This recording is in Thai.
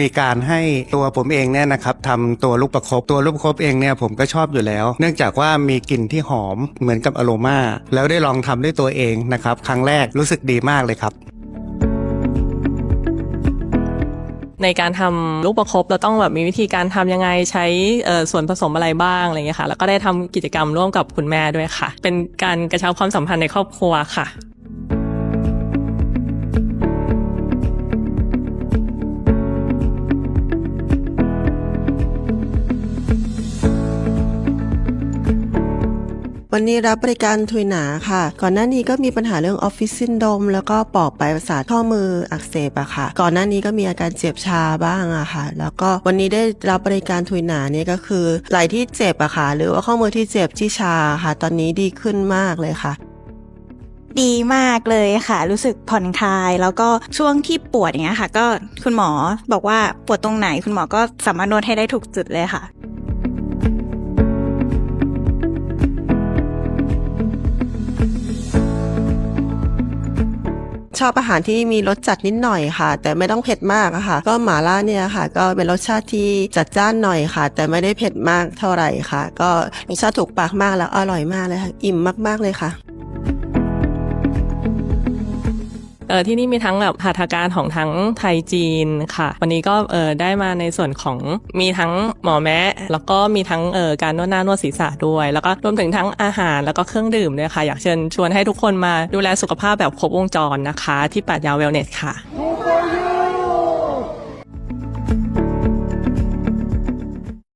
มีการให้ตัวผมเองเนี่ยนะครับทำตัวลูกประคบตัวลูกประคบเองเนี่ยผมก็ชอบอยู่แล้ว เนื่องจากว่ามีกลิ่นที่หอมเหมือนกับอโรมาแล้วได้ลองทำด้วยตัวเองนะครับครั้งแรกรู้สึกดีมากเลยครับในการทำลูกประคบเราต้องแบบมีวิธีการทำยังไงใช้ส่วนผสมอะไรบ้างอะไรเงี้ยค่ะ แล้วก็ได้ทำกิจกรรมร่วมกับคุณแม่ด้วยค่ะ เป็นการกระชับความสัมพันธ์ในครอบครัวค่ะ วันนี้รับบริการทุยหนาค่ะ ก่อนหน้านี้ก็มีปัญหาเรื่องออฟฟิศซินโดมแล้วก็ปอกปลายประสาทข้อมืออักเสบอะค่ะ ก่อนหน้านี้ก็มีอาการเจ็บชาบ้างอะค่ะ แล้วก็วันนี้ได้รับบริการทุยหนาเนี่ยก็คือไหล่ที่เจ็บอะค่ะ หรือว่าข้อมือที่เจ็บที่ชาค่ะ ตอนนี้ดีขึ้นมากเลยค่ะดีมากเลยค่ะ รู้สึกผ่อนคลาย แล้วก็ช่วงที่ปวดอย่างเงี้ยค่ะ ก็คุณหมอบอกว่าปวดตรงไหนคุณหมอก็สามารถนวดให้ได้ถูกจุดเลยค่ะ ชอบอาหารที่มีรสจัดนิดหน่อยค่ะ แต่ไม่ต้องเผ็ดมากอะค่ะ ก็หม่าล่าเนี่ยค่ะ ก็เป็นรสชาติที่จัดจ้านหน่อยค่ะ แต่ไม่ได้เผ็ดมากเท่าไหร่ค่ะ ก็รสชาติถูกปากมากแล้วอร่อยมากเลยค่ะ อิ่มมากๆเลยค่ะ ออที่นี่มีทั้งแบบหัตถการของทั้งไทยจีนค่ะ วันนี้ก็เออได้มาในส่วนของมีทั้งหมอแม้แล้วก็มีทั้งเออการนวดหน้านวดศีรษะด้วย แล้วก็รวมถึงทั้งอาหารแล้วก็เครื่องดื่มด้วยค่ะ อยากเชิญชวนให้ทุกคนมาดูแลสุขภาพแบบครบวงจรนะคะ ที่ปัดยาวเวลเนสค่ะ